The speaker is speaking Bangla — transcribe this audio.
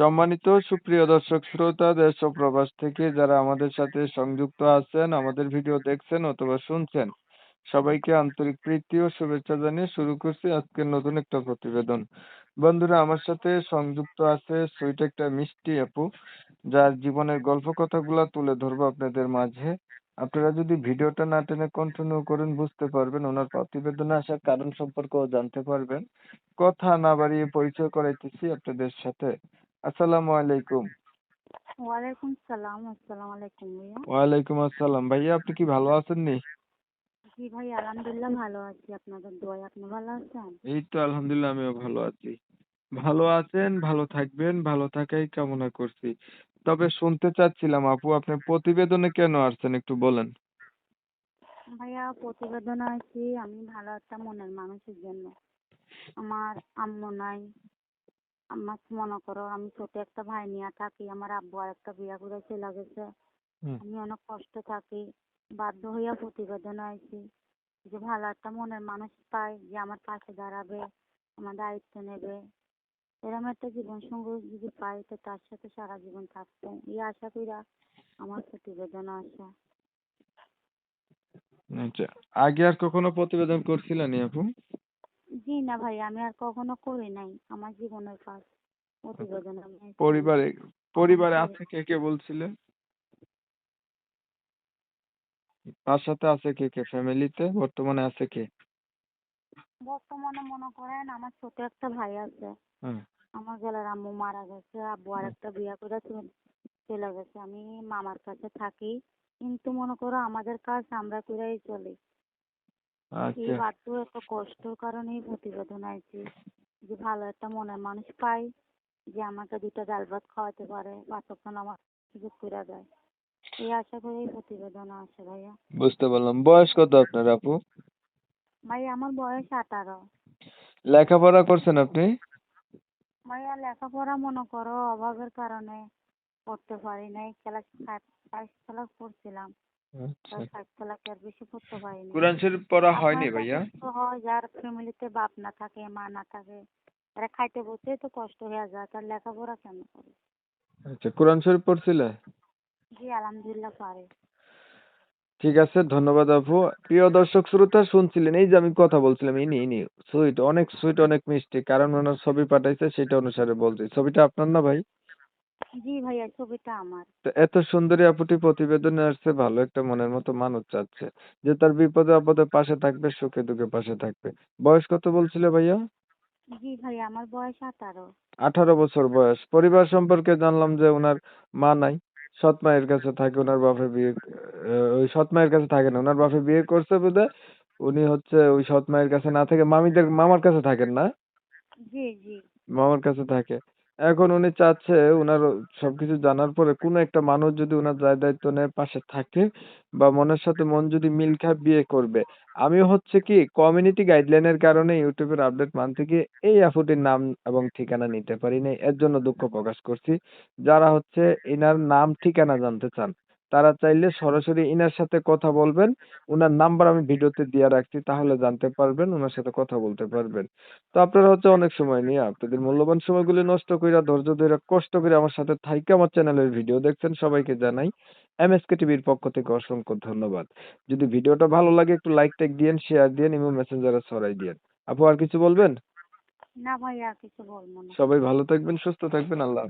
সম্মানিত সুপ্রিয় দর্শক শ্রোতা, দেশ ও প্রবাস থেকে যারা আমাদের সাথে সংযুক্ত আছেন, আমাদের ভিডিও দেখছেন অথবা শুনছেন, সবাইকে আন্তরিক প্রীতি ও শুভেচ্ছা জানিয়ে শুরু করছি আজকের নতুন একটা প্রতিবেদন। বন্ধুরা, আমার সাথে সংযুক্ত আছে সুইট একটা মিষ্টি আপু, যার জীবনের গল্প কথাগুলো তুলে ধরবো আপনাদের মাঝে। আপনারা যদি ভিডিওটা না টেনে কন্টিনিউ করেন, বুঝতে পারবেন ওনার প্রতিবেদনে আসার কারণ সম্পর্কেও জানতে পারবেন। কথা না বাড়িয়ে পরিচয় করাইতেছি আপনাদের সাথে। আসসালামু আলাইকুম। ওয়ালাইকুম সালাম আসসালামু আলাইকুম ভাইয়া। ওয়ালাইকুম আসসালাম। ভাইয়া আপনি কি ভালো আছেন নি? জি ভাই আলহামদুলিল্লাহ ভালো আছি। আপনাদের দোয়ায় আপনি ভালো আছেন? এই তো আলহামদুলিল্লাহ আমিও ভালো আছি। ভালো আছেন ভালো থাকবেন ভালো থাকাই কামনা করছি। তবে শুনতে চাচ্ছিলাম আপু আপনি প্রতিবেদনে কেন আসছেন একটু বলেন। ভাইয়া প্রতিবেদন আছি। আমি ভালো একটা মনের মানুষের জন্য। আমার আম্মু নাই আমার মনে করো আমি ছোট একটা ভাই নিয়ে থাকি আমার আব্বু আর একটা বিয়া করে চলে গেছে। আমি অনেক কষ্ট থাকি বাধ্য হইয়া প্রতিবেদন আইছি যে ভালো একটা মনের মানুষ পাই যে আমার পাশে দাঁড়াবে আমার দায়িত্ব নেবে। এরকম একটা জীবন সঙ্গী যদি পাই তো তার সাথে সারা জীবন থাকব। এই আশা কইরা আমার প্রতিবেদন আসা। আচ্ছা আগে আর কখনো প্রতিবেদন করছিলেন আপু? জি না ভাই আমি আর কখনো করি নাই আমার জীবনের কাজ প্রতিবেদন আমি পরিবারে পরিবারে আছে কে কে বলছিলেন তার সাথে আছে কে কে? ফ্যামিলিতে? বর্তমানে আছে কে? বর্তমানে মনে করেন আমার ছোট একটা ভাই আছে। আমার গেলার আম্মু মারা গেছে আব্বু আর একটা বিয়া করে চলে- চলে গেছে। আমি মামার কাছে থাকি কিন্তু মনে করো আমাদের কাজ আমরা করেই চলি। এই আচ্ছা। বাধ্য এত কষ্টর কারণেই প্রতিবেদন আইছি যে ভালো একটা মনের মানুষ পাই যে আমাকে দুটো ডাল ভাত খাওয়াতে পারে বাচ্চাক্ষণ আমার সুযোগ করে দেয়। এই আশা করেই প্রতিবেদন আসে ভাইয়া। বুঝতে পারলাম। বয়স কত আপনার আপু? ভাই আমার বয়স আঠারো। লেখাপড়া করছেন আপনি? ভাইয়া লেখাপড়া মনে করো অভাবের কারণে পড়তে পারি নাই। ক্লাস ফাইভ ক্লাস পড়ছিলাম আচ্ছা। কোরআন শরীফ পড়া হয়নি ভাইয়া? হয় যার ফ্যামিলিতে বাপ না থাকে মা না থাকে এরা খাইতে বসে তো কষ্ট হয়ে যায় তার লেখাপড়া কেন করে? আচ্ছা কোরআন শরীফ পড়ছিলে? জি আলহামদুলিল্লাহ পারে। ঠিক আছে ধন্যবাদ আপু। প্রিয় দর্শক শ্রোতা শুনছিলেন এই যে আমি কথা বলছিলাম ইনি ইনি সুইট অনেক সুইট অনেক মিষ্টি কারণ ওনার ছবি পাঠাইছে সেটা অনুসারে বলছি। ছবিটা আপনার না ভাই? জি ভাইয়া ছবিটা আমার। তো এত সুন্দরী আপুটি প্রতিবেদনে আসছে ভালো একটা মনের মতো মানুষ চাচ্ছে যে তার বিপদে আপদে পাশে থাকবে সুখে দুঃখে পাশে থাকবে। বয়স কত বলছিলে ভাইয়া? জি ভাইয়া আমার বয়স আঠারো। আঠারো বছর বয়স। পরিবার সম্পর্কে জানলাম যে ওনার মা নাই সৎ মায়ের কাছে থাকে ওনার বাপে বিয়ে ওই সৎ মায়ের কাছে থাকে না ওনার বাপে বিয়ে করছে বোধহয় উনি হচ্ছে ওই সৎ মায়ের কাছে না থেকে মামিদের মামার কাছে থাকেন না? জি জি। মামার কাছে থাকে। এখন উনি চাচ্ছে উনার সবকিছু জানার পরে কোনো একটা মানুষ যদি উনার দায় দায়িত্ব নেয় পাশে থাকে বা মনের সাথে মন যদি মিল খায় বিয়ে করবে। আমি হচ্ছে কি কমিউনিটি গাইডলাইনের কারণে ইউটিউবের আপডেট মানতে গিয়ে এই আপুটির নাম এবং ঠিকানা নিতে পারি নাই এর জন্য দুঃখ প্রকাশ করছি। যারা হচ্ছে এনার নাম ঠিকানা জানতে চান তারা চাইলে সরাসরি ইনার সাথে কথা বলবেন। উনার নাম্বার আমি ভিডিওতে দিয়ে রাখছি তাহলে জানতে পারবেন ওনার সাথে কথা বলতে পারবেন। তো আপনারা হচ্ছে অনেক সময় নিয়ে আপনাদের মূল্যবান সময়গুলি নষ্ট কইরা ধৈর্য ধরে কষ্ট করে আমার সাথে থাইকে আমার চ্যানেলের ভিডিও দেখছেন সবাইকে জানাই এমএসকে টিভির পক্ষ থেকে অসংখ্য ধন্যবাদ। যদি ভিডিওটা ভালো লাগে একটু লাইক টাইক দিয়েন শেয়ার দিয়েন ইমো মেসেঞ্জারে ছড়াই দিয়েন। আপু আর কিছু বলবেন? না ভাইয়া আর কিছু বলব না। সবাই ভালো থাকবেন সুস্থ থাকবেন আল্লাহ।